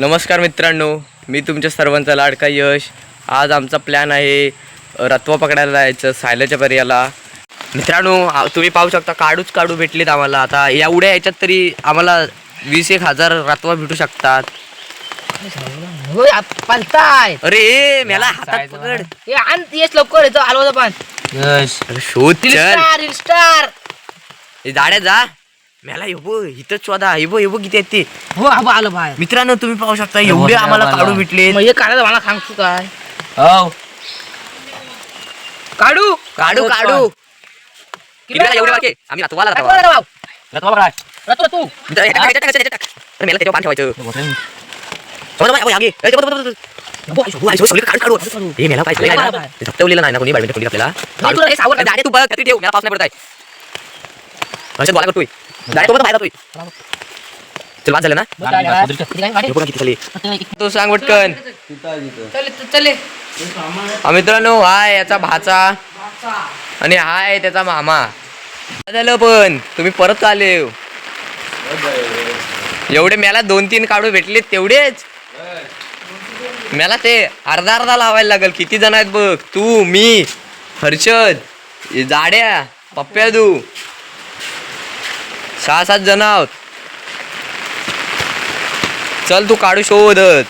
नमस्कार मित्रांनो मी तुमच्या सर्वांचा लाडका यश. आज आमचा प्लॅन आहे रत्वा पकडायला जायचं सायल्याच्या पर्याला. मित्रांनो तुम्ही पाहू शकता काढूच काढू भेटलेत आम्हाला. आता एवढ्या याच्यात तरी आम्हाला वीस एक हजार रत्वा भेटू शकतात. पालताय अरे ए, मेला हातात पकड. हे आण येस लवकर येतो पण. यश अरे शोध चल. स्टार हे जाड्या जा. मेला येबो इथंच शोधा येबो येबो किती आहेत ते हो आबा आलं बाहेर. मित्रांनो तुम्ही पाहू शकता एवढे आम्हाला काढू भेटले. मग हे काढायला मला सांगतो काय. हो काढू. काढू काढू. किती वेळा एवढे बाकी आम्ही रत्वाला रत्वा रत्वा रे भाऊ रत्वा पकडाय रत्वा तू. मित्र, हे टाक, हे टाक, हे टाक, हे टाक. अरे मेला त्याच्यावर पान ठेवायचं समजा बाई, आगे. ए, बघ, बघ, बघ, बघ. आई, आई, सगळी काढू, काढू. हे मेला पाहिजे. नाही ना. ते झपटवलेलं नाही ना कोणी बॅडमिंटन कोणी आपल्याला. नाही, तुला हे सावरलं. दाडे तू बघ छत्री ठेव. मला पाऊस नाही पडत आहे. अशा बोला करतोय. दाडे तो बघ बाहेर जातोय. चल बाद झालं ना? किती तू सांग पटकन. चले चले हा मित्रांनो हाय याचा भाचा. आणि हाय त्याचा मामा. झालं पण? तुम्ही परत आले? एवढे मला दोन तीन काढू भेटले तेवढेच. मला ते अर्धा अर्धा लावायला लागल. किती जण आहेत बघ? तू मी हर्षद जाड्या पप्प्या तू सहा सात जण आहोत चल तू काढू शोधच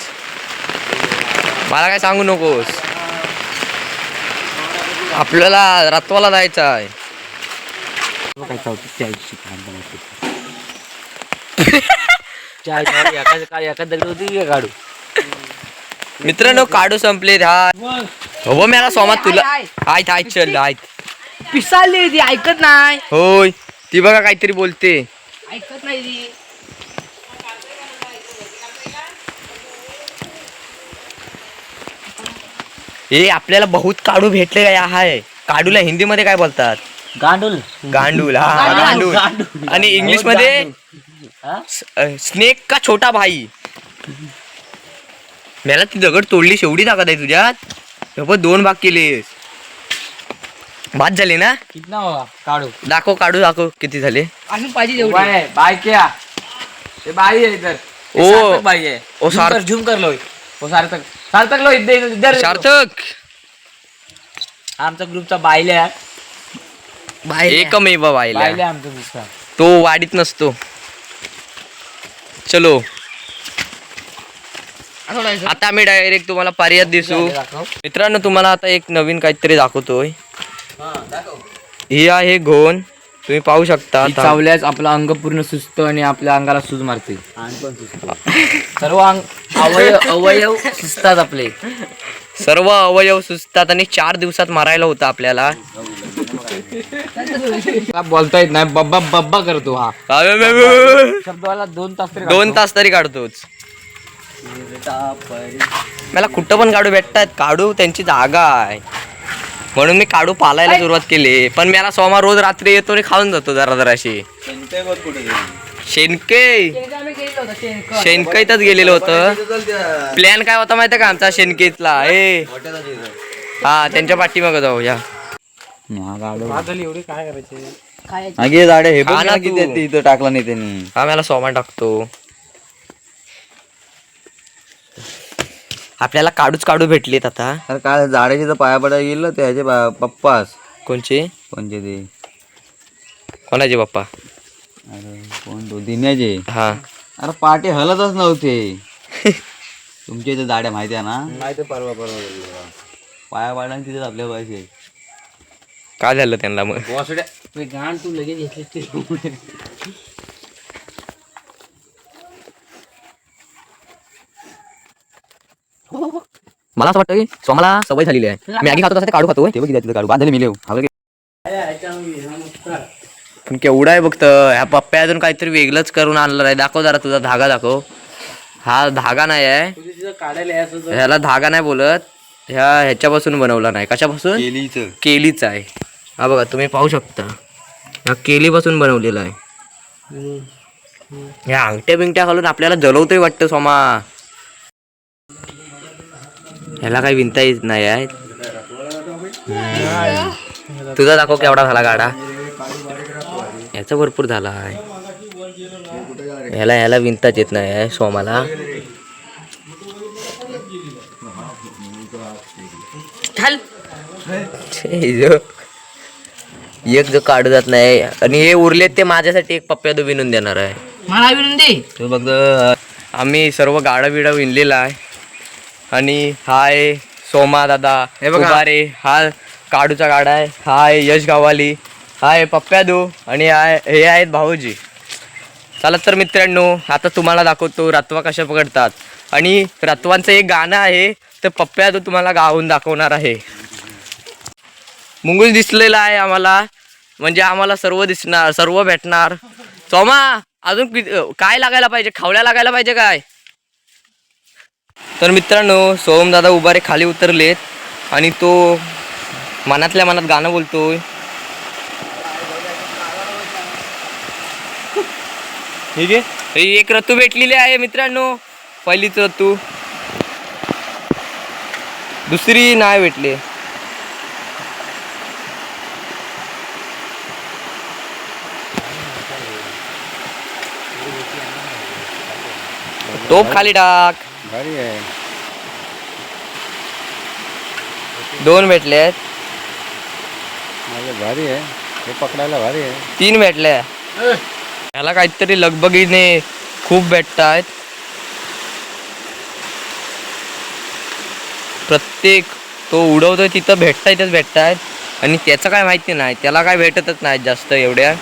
मला काय सांगू नकोस आपल्याला रत्वाला जायचं आहे काढू मित्रांनो काढू संपलेत हा हो मला सोमात तुला हाय, आहेत आहेत चल आहेत पिसाली ती ऐकत नाही होय ती बघा काहीतरी बोलते. ऐकत नाही ती. हे आपल्याला बहुत काढू भेटले काय आहे काढूला हिंदीमध्ये काय बोलतात? गांडूल. गांडूल हा गांडूल. गांडूल. आणि इंग्लिशमध्ये स्नेक का छोटा भाई? मला ती दगड तोडली शेवढी ताकद आहे तुझ्यात? हे बघ दोन भाग केलेस. भात झाले ना? कितना होगा काढू. दाखव काढू दाखव. किती झाले? अजून पाहिजे एवढी बाय बाय क्या? ये बाई है इधर. ओ. बाई है ओ, कर झूम कर लो वो सार्थक. सार्थक लो इधर इधर इधर. सार्थक. आमचा ग्रुपचा बायले आहे एकमेव बायले बायला आमचा ग्रुपचा. तो वाडीत नसतो. चलो. आता आम्ही डायरेक्ट तुम्हाला पर्याय दिसू. मित्रांनो तुम्हाला आता एक नवीन काहीतरी दाखवतोय. ही आहे घोण तुम्ही पाहू शकता ही चावल्यास आपलं अंग पूर्ण सुस्त आणि आपल्या अंगाला सूज मारते. सर्व अंग अवयव अवयव सुचतात आपले. सर्व अवयव सुचतात आणि चार दिवसात मारायला होतं आपल्याला. मला बोलता येत नाही. बब्बा बब्बा करतो हा. शब्दाला दोन तास तरी दोन तास तरी काढतोच. मला कुठं पण काढू भेटतात. काढू त्यांची जागा आहे. म्हणून मी काढू पालायला सुरुवात केली. पण मला सोमा रोज रात्री येतो आणि खाऊन जातो जरा जराशी. शेणके. शेणकईतच गेलेलो होतं. प्लॅन काय होता माहिती का आमचा शेणकेतला ए. हा त्यांच्या पाठीमागं जाऊ या एवढे काय करायचे? हे हा टाकला नाही त्यांनी. हा मला सोमा टाकतो. आपल्याला काढूच काढू भेटलेत आता. अरे काय झाडाचे तर पाया पडायला गेलं ते ह्याचे पा- पप्पास कोणचे? कोणचे ते? कोणाचे बाप्पा अरे कोण तो? दिन्याचे हा. अरे पाटे हलतच नव्हते. तुमच्या इथे झाड्या माहिती आहे ना? माहिती परवा परवा पाया पाडा तिथेच आपल्या पाहिजे काय झालं त्यांना मग? बॉसड्या गाण तू लगेच घेतली मला असं वाटतं की सोमाला सवय झालेली आहे. मी आधी खातो तसं ते काढू खातो ते बघ तिथं काढू. बांधले मिलेव पण केवढा आहे बघत ह्या पप्प्या अजून काहीतरी वेगळंच करून आणलं आहे. दाखव जरा तुझा धागा दाखव. हा धागा नाही आहे. ह्याला धागा नाही बोलत. ह्या ह्याच्यापासून बनवला नाही. कशापासून? केलीच. केलीच आहे. हा बघा तुम्ही पाहू शकता. हा केलीपासून बनवलेला आहे. ह्या अंगठ्या बिंगट्या घालून आपल्याला जलवतोय वाटतं सोमा ह्याला काही विणता येत नाही आहे. तुझा दाखव केवढा झाला गाडा. ह्याचा भरपूर झाला आहे. ह्याला ह्याला विणताच येत नाही आहे सोमाला. एक जो काढू जात नाही. आणि हे उरलेत ते माझ्यासाठी एक पप्प्या तो विणून देणार आहे. मला विनून दे. बघ आम्ही सर्व गाडा बिडा विणलेला आहे. आणि हा आहे सोमा दादा हे बघा. उभारे हा काडूचा गाडा आहे. हा आहे यश गावाली हा आहे पप्प्यादू. आणि हा आहे- हे आहेत भाऊजी. चला तर मित्रांनो आता तुम्हाला दाखवतो रत्वा कशा पकडतात. आणि रत्वांचं एक गाणं आहे तर पप्प्यादू तुम्हाला गाऊन दाखवणार आहे. मुंगूस दिसलेला आहे आम्हाला. म्हणजे आम्हाला सर्व दिसणार सर्व भेटणार. सोमा अजून किती काय लागायला पाहिजे? खावल्या लागायला पाहिजे काय? तर मित्रांनो सोहमदादा उभारे खाली उतरलेत आणि तो मनातल्या मनात गाणं बोलतोय. ठीक आहे एक रत्तू भेटलेली आहे मित्रांनो. पहिलीच रत्तू दुसरी नाही भेटली. टोप खाली टाक. भारी आहे. दोन भेटले आहेत. माझं भारी आहे. हे पकडायला भारी आहे. तीन भेटले. याला काहीतरी लगबगीने खूप भेटत आहेत प्रत्येक तो उडवतोय तिथं भेटतायतच भेटतायत. आणि त्याचं काय माहिती नाही. त्याला काय भेटतच नाही जास्त एवढ्या.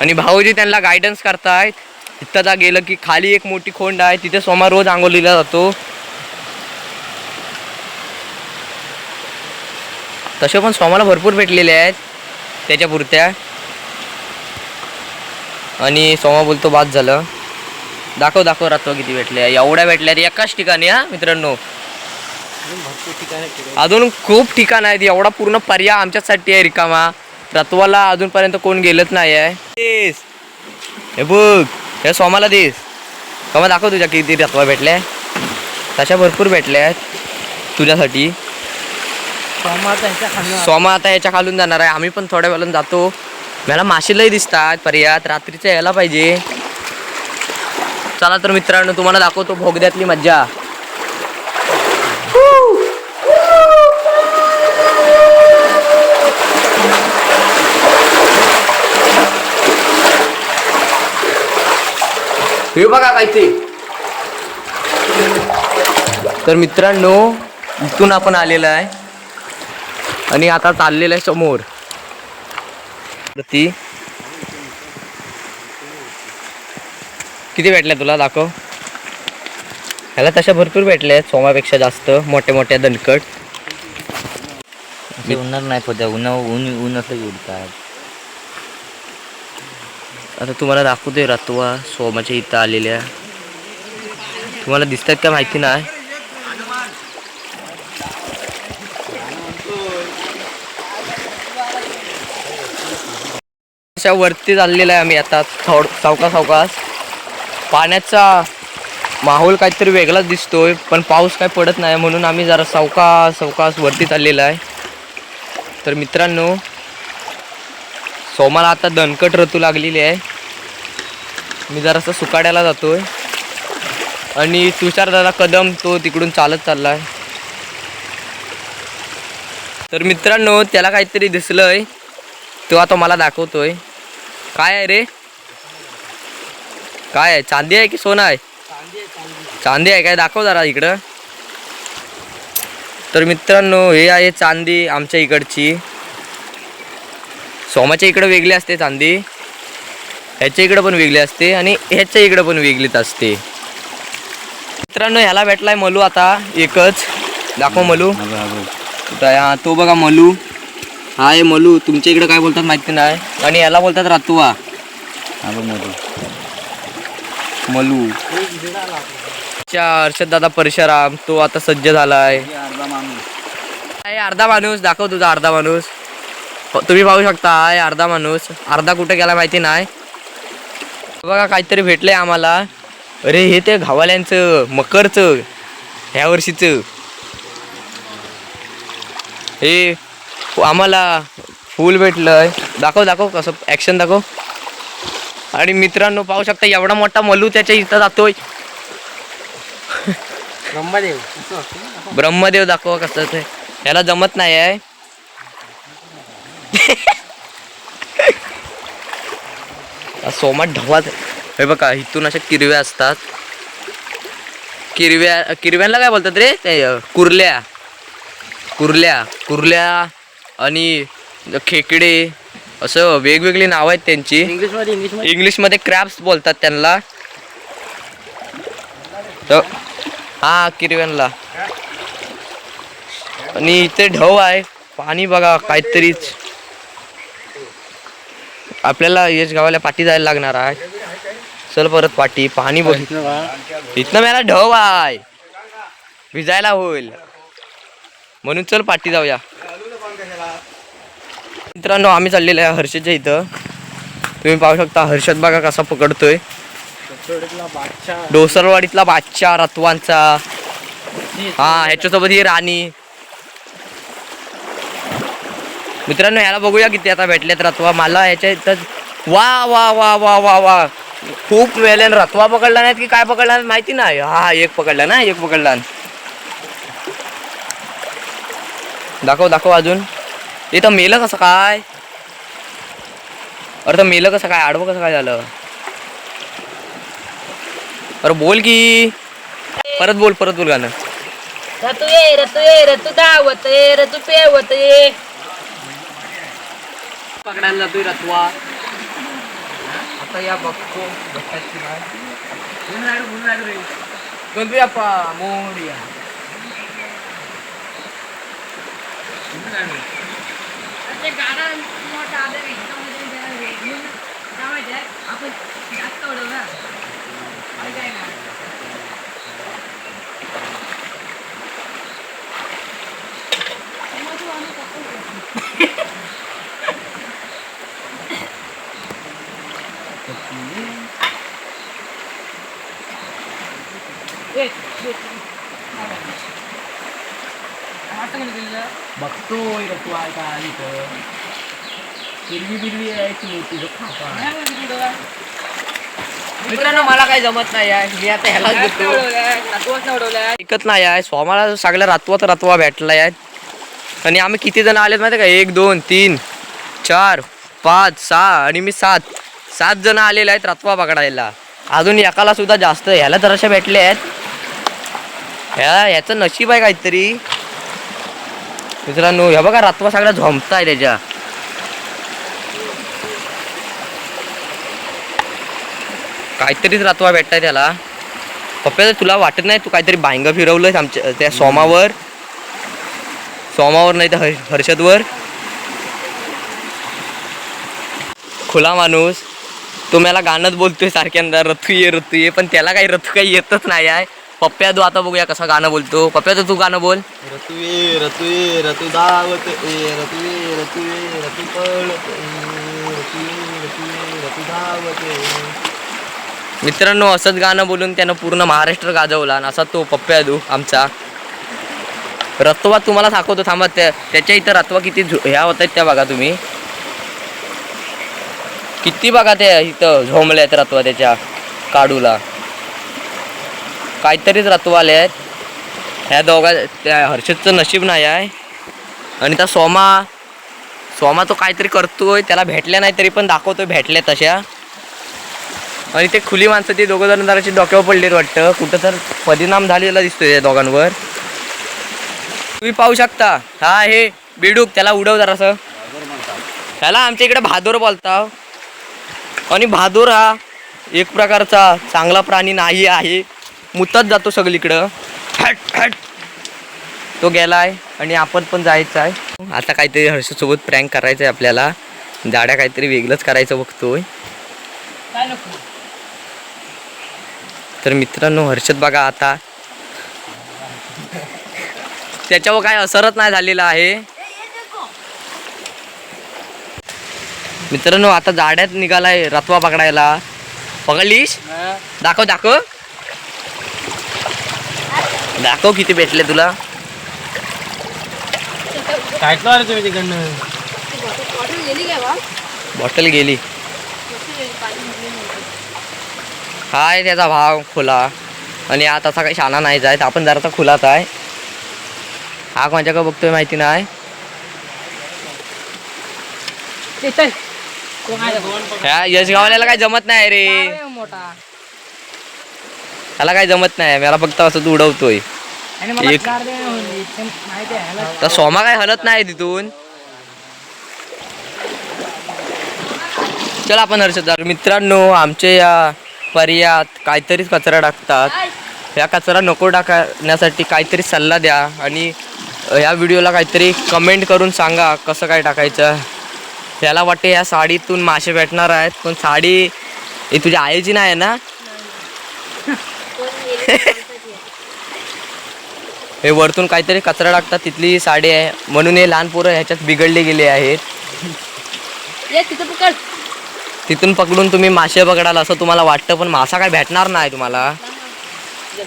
आणि भाऊजी त्यांना गायडन्स करतायत. तिथं जा गेलं की खाली एक मोठी खोंड आहे तिथे सोमा रोज आंघोलीला जातो. तसे पण सोमाला भरपूर भेटलेले आहेत त्याच्या पुरत्या. आणि सोमा बोलतो बाद झालं. दाखव दाखव रात्र किती भेटले. एवढ्या भेटल्या एकाच ठिकाणी हा मित्रांनो. अजून खूप ठिकाण आहेत एवढा पूर्ण पर्याय आमच्यासाठी आहे रिकामा. रत्वाला अजूनपर्यंत कोण गेलंच नाही आहे हे बघ. हे सोमाला देस सोमा दाखव तुझ्या किती रतवा भेटल्या. तशा भरपूर भेटल्या आहेत तुझ्यासाठी. सोमा आता याच्या खालून जाणार आहे. आम्ही पण थोड्या वेळानं जातो. मला माशीलाही दिसतात पर्यात रात्रीचं यायला पाहिजे. चला तर मित्रांनो तुम्हाला दाखवतो भोगद्यातली मज्जा. हे बघा काय ते. तर मित्रांनो इथून आपण आलेलं आहे. आणि आता चाललेलं आहे समोर. ती किती भेटल्या तुला? दाखव. ह्याला तशा भरपूर भेटल्या आहेत सोमापेक्षा जास्त मोठ्या मोठ्या दणकट. ते उन्हात नाही पडत ऊन ऊन ऊन असं उडतात. आता तुम्हाला दाखवतोय रतवा सोमाच्या इथं आलेल्या. तुम्हाला दिसतात का माहिती नाही? अशा वरती चाललेला आहे आम्ही आता थोड सावका सावकास पाण्याचा माहोल काहीतरी वेगळाच दिसतोय पण पाऊस काय पडत नाही म्हणून आम्ही जरा सावका सावकास वरती चाललेला आहे. तर मित्रांनो सोमाला आता दणकट ऋतू लागलेली आहे. मी जरासं सुकाड्याला जातो आहे आणि तुषार दादा कदम तो तिकडून चालत चालला आहे तर मित्रांनो त्याला काहीतरी दिसलंय. तो आता मला दाखवतोय. काय आहे रे? काय आहे? चांदी आहे की सोनं आहे? चांदी आहे काय? दाखव जरा इकडं. तर मित्रांनो हे आहे चांदी आमच्या इकडची. सोमाच्या इकडं वेगळी असते चांदी. ह्याच्या इकडं पण वेगळी असते आणि ह्याच्या इकडं पण वेगळीच असते. मित्रांनो ह्याला भेटलाय मलू आता एकच. दाखव मलू? हा तो बघा मलू. हा आहे मलू. तुमच्या इकडे काय बोलतात माहिती नाही. आणि याला बोलतात रातुवा. मलू. अर्षद दादा परशुराम तो आता सज्ज झालाय. अर्धा माणूस. दाखव तुझा अर्धा माणूस. तुम्ही पाहू शकता आहे अर्धा माणूस. अर्धा कुठे गेला माहिती नाही. बघा काहीतरी भेटलंय आम्हाला. अरे हे ते घावाल्यांचं मकरचं ह्या वर्षीचं. हे आम्हाला फूल भेटलंय. दाखव दाखव कसं ॲक्शन दाखव. आणि मित्रांनो पाहू शकता एवढा मोठा मलू त्याच्या इथं जातोय. ब्रह्मदेव. दाखवा कसं ते. याला जमत नाही आहे. सोमाट ढवात हे बघा इथून अशा किरव्या असतात. किरव्या किरव्यांना काय बोलतात रे? ते कुर्ल्या. कुर्ल्या कुर्ल्या आणि खेकडे. असं वेगवेगळी नावं आहेत त्यांची. इंग्लिशमध्ये इंग्लिशमध्ये इंग्लिशमध्ये क्रॅप्स बोलतात त्यांना. तर- हा किरव्यांना आणि इथे ढव आहे. पाणी बघा काहीतरीच. आपल्याला यश गावाला पाठी जायला लागणार आहे. चल परत पाठी पाणी बघ. इथनं मला ढव आहे. भिजायला होईल. म्हणून चल पाठी जाऊया. मित्रांनो आम्ही चाललेलो आहे हर्षदच्या इथं. तुम्ही पाहू शकता हर्षद बघा कसा पकडतोय. डोसरवाडीतला बादशाह रत्वांचा. हा ह्याच्यासोबत ही राणी. मित्रांनो ह्याला बघूया किती आता भेटलेत रत्वा. मला ह्याच्या इथं वा वा वा वा वा वा. खूप वेळेन रत्वा पकडला नाहीत की काय पकडला नाहीत माहिती नाही. हा एक पकडला ना एक पकडला. दाखव दाखव अजून. इथं मेलं कसं काय? अरे तर मेलं कसं काय? आडवं कसं काय झालं? अरे बोल की. परत बोल परत बोल गाणं. रतू ये रतू ये रतू दावत ये रतू पेवत ये. पकडायला जातोय रत्वा आता या बघतो गणपती बाप्पा मोरया बघतोय रतवा आहे का इथं हिरवी बिरवी आहे की मोठी मित्रांनो मला काही जमत नाही आहे मी आता ह्यालाच घेतो. ऐकत नाही आहे स्वामाला सगळ्या रातवात रातवा भेटलाय आहेत आणि आम्ही किती जण आलेत माहिती आहे का? एक दोन तीन चार पाच सहा आणि मी सात. सात जण आलेले आहेत रतवा पकडायला. अजून एकाला सुद्धा जास्त ह्याला जराशा भेटले आहेत. ह्या याचं नशीब आहे काहीतरी. मित्रांनो ह्या बघा रातवा सगळा झोंबताय त्याच्या. काहीतरीच रातवा भेटताय त्याला. पप्पा तुला वाटत नाही तू काहीतरी बांग फिरवलंय आमच्या त्या सोमावर? सोमावर नाही तर हर्षदवर? खुला माणूस. तो मला गाणंच बोलतोय सारख्यांदा रथू ये रथू ये पण त्याला काही रथू काही येतच नाही आहे. पप्प्या तू आता बघूया कसा गाणं बोलतो. पप्प्या तर तू गाणं बोल. रतू ये रतू पळत धावत मित्रांनो असंच गाणं बोलून त्यानं पूर्ण महाराष्ट्र गाजवला आणि असा तो पप्प्या दू आमचा. रत्वा तुम्हाला दाखवतो थांबा त्या त्याच्या इथं रत्वा किती झो- ह्या होत आहेत त्या बघा तुम्ही. किती बघा त्या इथं झोंबल्या आहेत रत्वा त्याच्या काडूला. काहीतरीच रत्वा आले आहेत. ह्या दोघा त्या हर्षदचं नशीब नाही आहे. आणि त्या सोमा सोमा तो काहीतरी करतोय त्याला भेटल्या नाही तरी पण दाखवतोय भेटल्या तशा. आणि ते खुली माणसं ते दोघं जण जराशी डोक्यावर पडलेत वाटतं. कुठं तर परिणाम झालेला दिसतोय त्या दोघांवर. तुम्ही पाहू शकता. हा हे बिडूक त्याला उडव जरासं. त्याला आमच्या इकडे भादोर बोलता आणि भादोर हा एक प्रकारचा चांगला प्राणी नाही आहे. मुतत जातो सगळीकडं. हट हट. तो गेलाय आणि आपण पण जायचं आहे आता काहीतरी हर्षसोबत प्रँक करायचं आहे आपल्याला. जाड्या काहीतरी वेगळंच करायचं बघतोय. तर मित्रांनो हर्षद बघा आता. त्याच्यावर काय असरच नाही झालेला आहे. मित्रांनो आता जाड्यात निघालाय रतवा पकडायला. पकडलीस? दाखव दाखव. दाखव किती भेटले तुला. काय तुम्ही तिकडनं. बॉटल गेली. हाय त्याचा भाव खुला. आणि आता असा काही शाना नाही जायत आपण जरासा खुलाच आहे. हा कोणाच्याकडे बघतोय माहिती नाही. ह्या यश गावाल्याला काय जमत नाही रे. मोठा. त्याला काय जमत नाही मला फक्त असं तू उडवतोय एक-. तर सोमा काय हलत नाही तिथून चला आपण हर्षद जाऊ. मित्रांनो आमच्या या पर्यात काहीतरी कचरा टाकतात या कचरा नको टाकण्यासाठी काहीतरी सल्ला द्या आणि या व्हिडिओला काहीतरी कमेंट करून सांगा कसं काय टाकायचं याला वाटते या साडीतून मासे भेटणार आहेत पण साडी ही तुझ्या आईची नाही आहे ना हे वरतून काहीतरी कचरा टाकतात तिथली साडी आहे. म्हणून हे लहान पोरं ह्याच्यात बिघडले गेले आहेत. ये तिथं पकड. तिथून पकडून तुम्ही मासे पकडाल असं तुम्हाला वाटतं पण मासा काय भेटणार नाही तुम्हाला.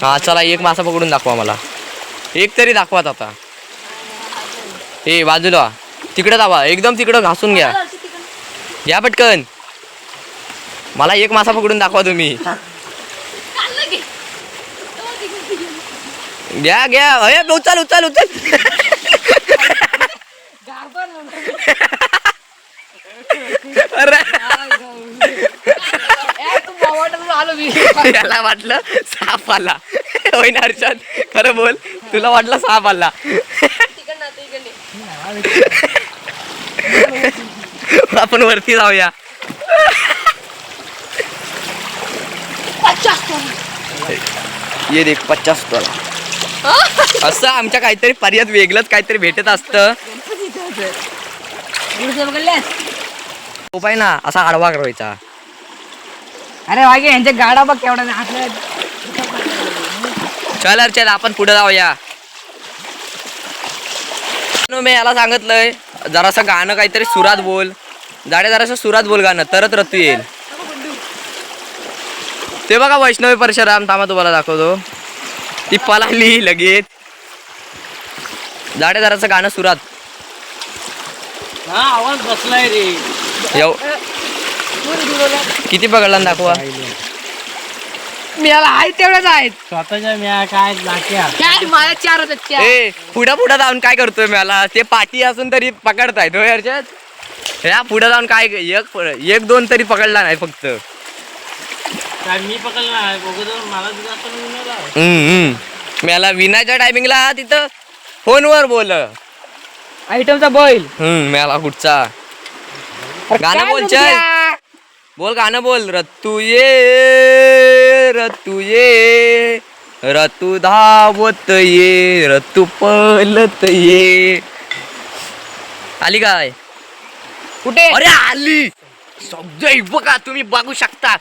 हा चला एक मासा पकडून दाखवा मला. एक तरी दाखवात आता. हे बाजूला. तिकडे दावा एकदम तिकडं घासून घ्या. घ्या पटकन. मला एक मासा पकडून दाखवा तुम्ही. घ्या घ्या. अरे उचल उचल उचल. याला वाटलं साप आला. होय ना हर्षद. खरं बोल. तुला वाटलं साप आला. आपण वरती जाऊया. ये देख पचास तोला असं आमच्या काहीतरी पर्यात वेगळंच काहीतरी भेटत असतं. उपाय ना असा आडवा करायचा अरे वागे यांच्या गाडा बघ केवढा हातल्या चल अर्चद आपण पुढे जाऊया. मी याला सांगितलंय जरासं गाणं काहीतरी सुरात बोल. जाडे जरासं सुरात बोल गाणं तरच रतू येईल. ते बघा वैष्णवी परशुराम थांबा तुम्हाला दाखवतो. ती पलाली लगेच. जाडे जरासं गाणं सुरात हा आवाज बसलाय रे. येऊ. किती पकडला ना दाखवा. मी याला आहे तेवढ्याच आहेत स्वतःच्या म्या काय लाट्या चार माझ्या चार होत्या चार. ए पुढं पुढं जाऊन काय करतोय मला? ते पाठी असून तरी पकडतायत होय अर्चद ह्या पुढं जाऊन काय एक एक दोन तरी पकडला नाही फक्त. मी पकडलं मला तुझा हम्म. मला विनाच्या टायमिंगला तिथं फोनवर बोल. आयटमचा बैल. हम्म मला कुठचा? गाणं बोल चल. बोल गाणं बोल रत्तू ये रत्तू ये रतू धावत ये रतू पलत ये. आली काय? कुठे? अरे आली. सगळे बघा तुम्ही बघू शकता.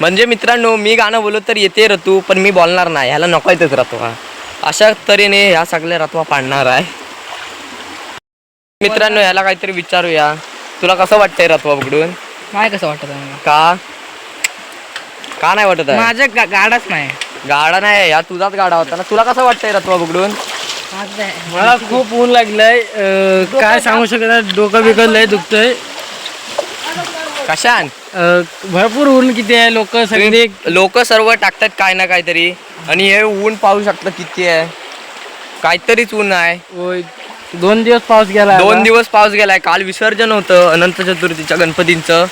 म्हणजे मित्रांनो मी गाणं बोललो तर येते रतू पण मी बोलणार नाही. ह्याला नको येतच रतवा. अशा तऱ्हेने ह्या सगळ्या रतवा पाडणार आहे. मित्रांनो ह्याला काहीतरी विचारूया. तुला कसं वाटतंय रतवा पकडून? काय कसं वाटत? का? का नाही वाटत आहे? गा- गाडाच नाही. गाडा नाही ह्या तुझाच गाडा होता ना. तुला कसं वाटतंय रतवा पकडून? माझं. मला खूप ऊन लागलंय. अं, काय सांगू शकत नाही. डोकं बिकत लय दुखतंय. कशान? अं, भरपूर ऊन किती आहे लोक सगळे लोक सर्व टाकतात काय ना काहीतरी. आणि हे ऊन पाहू शकता किती आहे. काहीतरीच ऊन आहे. होय, दोन दिवस पाऊस गेला दोन. दिवस पाऊस गेलाय. काल विसर्जन होतं अनंत चतुर्थीच्या गणपतींचं.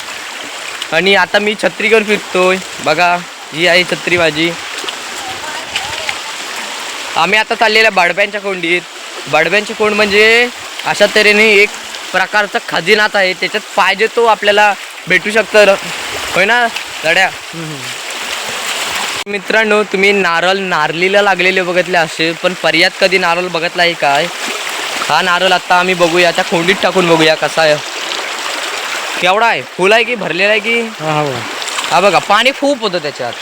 आणि आता मी छत्री घेऊन फिरतोय. बघा ही आहे छत्री माझी आम्ही आता चाललेल्या बडब्यांच्या कोंडीत. बडब्यांची कोंड म्हणजे अशा तऱ्हेने एक प्रकारचा खजिनाच आहे. त्याच्यात पाहिजे तो आपल्याला भेटू शकतं होय ना लड्या? मित्रांनो तुम्ही नारळ नारलीला लागलेले बघितले असेल पण पर्यात कधी नारळ बघितला आहे काय? हा नारळ आता आम्ही बघूया त्या खोंडीत टाकून बघूया कसा आहे. केवढा आहे? फुल आहे की भरलेला आहे की? हा, हो. बघा पाणी खूप होतं त्याच्यात.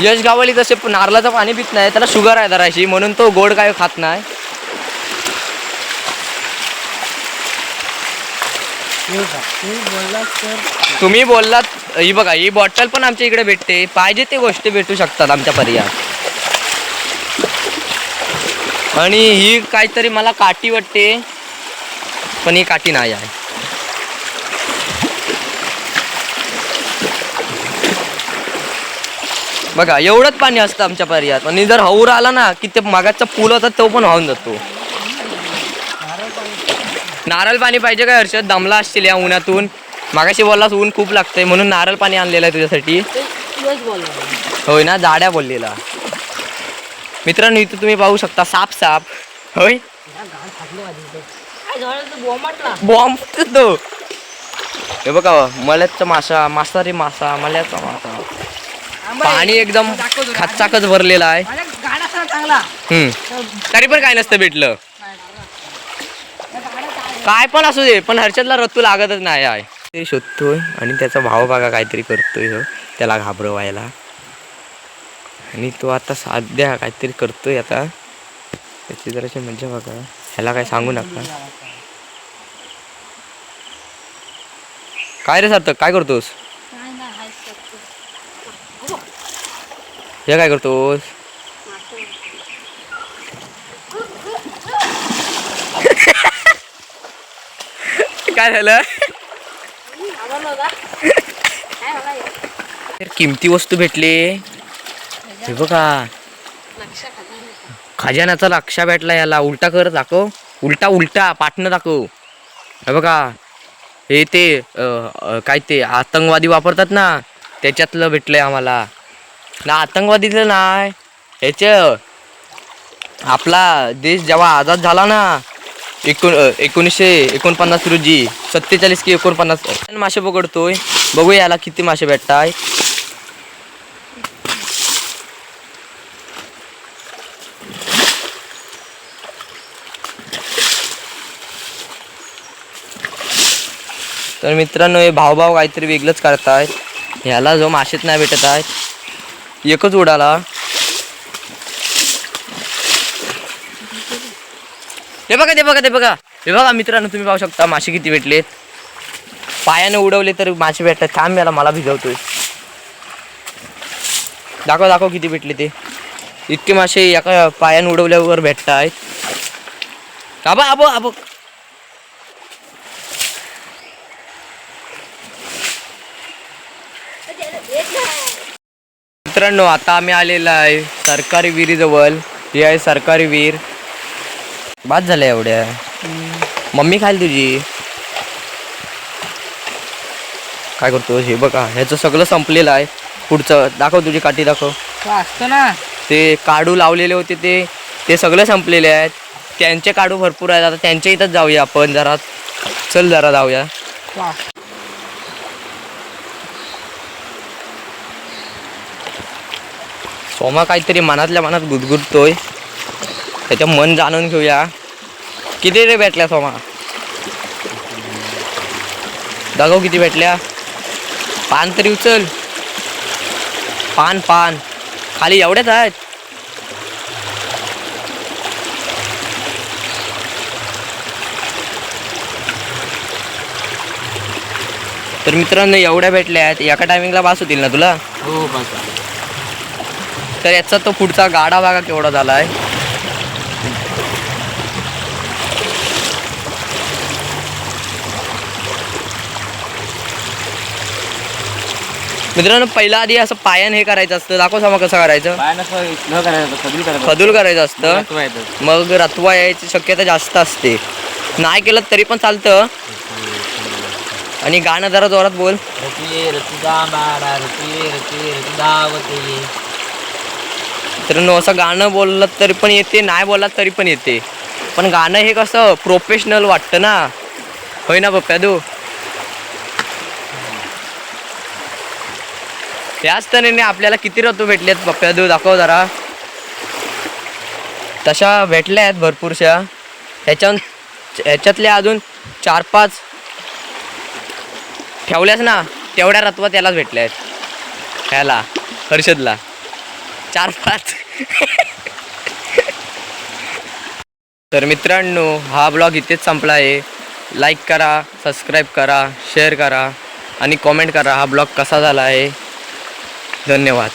यश गावाली तसे प- नारळाचं पाणी पित नाही त्याला शुगर आहे जराशी म्हणून तो गोड काय खात नाही. तुम्ही बोललात ही बघा ही बॉटल पण आमच्या इकडे भेटते. पाहिजे ते गोष्टी भेटू शकतात आमच्या पर्यात आणि ही काहीतरी मला काठी वाटते पण ही काठी नाही आहे. बघा एवढंच पाणी असतं आमच्या पर्यात आणि जर हौर आला ना की ते मागाचा पूल होता तो पण वाहून जातो. नारळ पाणी पाहिजे काय हर्षद? दमला असतील या उन्हातून. मागाशी बोललास ऊन खूप लागतंय म्हणून नारळ पाणी आणलेलं आहे तुझ्यासाठी. होय ना जाड्या बोललेला. मित्रांनो इथं तुम्ही पाहू शकता साप साप. होय? बॉम्ब तो हे बघा मल्याचा मासा मासारी मासा मल्याचा मासा. पाणी एकदम खच्चाकच भरलेला आहे. तरी पण काय नसतं भेटलं. काय पण असू दे पण हर्षदला रत्तू लागतच नाही आहे. ते शोधतोय आणि त्याचा भाव बघा काहीतरी करतोय हो त्याला घाबरवायला. आणि तो आता साध्या काहीतरी करतोय आता. त्याची जराशी मजा बघा. ह्याला काय सांगू नका. काय रे सार्थक काय करतोस? हे काय करतोस? काय झालं? तर किमती वस्तू भेटले. हे बघा. खजान्याचा लक्षा भेटला याला. उलटा कर दाखव. उलटा उलटा. पाटणं दाखव. हे बघा. हे ते काय ते आतंकवादी वापरतात ना त्याच्यातलं भेटलंय आम्हाला. ना आतंकवादीचं नाही. ह्याचं आपला देश जेव्हा आझाद झाला ना एकोण एकोणीसशे एकोणपन्नास रोजी सत्तेचाळीस की एकोणपन्नास मासे पकडतोय. बघूया याला किती मासे भेटताय. तर मित्रांनो हे भावभाव काहीतरी वेगळंच करत आहेत ह्याला जो माशेत नाही भेटत आहेत एकच उडाला. हे बघा ते बघा ते बघा. हे बघा मित्रांनो तुम्ही पाहू शकता मासे किती भेटलेत पायाने उडवले तर मासे भेटतात. थांब याला मला भिजवतोय. दाखव दाखव किती भेटले ते. इतके मासे एका पायाने उडवल्यावर भेटत आहेत आबा आबो आबो. मित्रांनो आता आम्ही आलेलो आहे सरकारी विहिरीजवळ. ही आहे सरकारी विहीर. बाद झाल्या एवढ्या. मम्मी खाल तुझी. काय करतो हे बघा ह्याचं सगळं संपलेलं आहे. पुढचं दाखव तुझी काठी दाखव. असतो ना. ते काडू लावलेले होते ते. ते सगळे संपलेले आहेत. त्यांचे काडू भरपूर आहेत. आता त्यांच्या इथंच जाऊया आपण. जरा चल जरा जाऊया. सोमा काहीतरी मनातल्या मनात गुदगुदतोय. त्याचं मन जाणून घेऊया. किती रे भेटल्या सोमा? दगाव किती भेटल्या. पान तरी उचल. पान पान. खाली एवढ्याच आहेत? तर मित्रांनो एवढ्या भेटल्या आहेत. एका टायमिंगला पास होतील ना तुला? हो तर याचा तो पुढचा गाडा बघा केवढा झाला आहे मित्रांनो पहिला आधी असं पायान हे करायचं असतं. दाखव सामा कसं करायचं. खदूल करायचं असतं. मग रतवा यायची शक्यता जास्त असते. नाही केलं तरी पण चालतं. आणि गाणं जरा जोरात बोल. रतिये रतिदा तर न असं गाणं बोललं तरी पण येते नाही बोललात तरी पण येते. पण गाणं हे कसं प्रोफेशनल वाटतं ना. होय ना पप्प्या तू याच तऱ्हेने आपल्याला किती रतू भेटलेत पप्प्या तू दाखव जरा. तशा भेटल्या आहेत भरपूरशा. ह्याच्या ह्याच्यातल्या अजून चार पाच ठेवल्यास ना तेवढ्या रत्वा त्यालाच भेटल्या आहेत ह्याला हर्षदला. चार पाच. तर मित्रांनो हा ब्लॉग इथेच संपला आहे. लाईक करा सबस्क्राईब करा शेअर करा आणि कॉमेंट करा हा ब्लॉग कसा झाला आहे. धन्यवाद.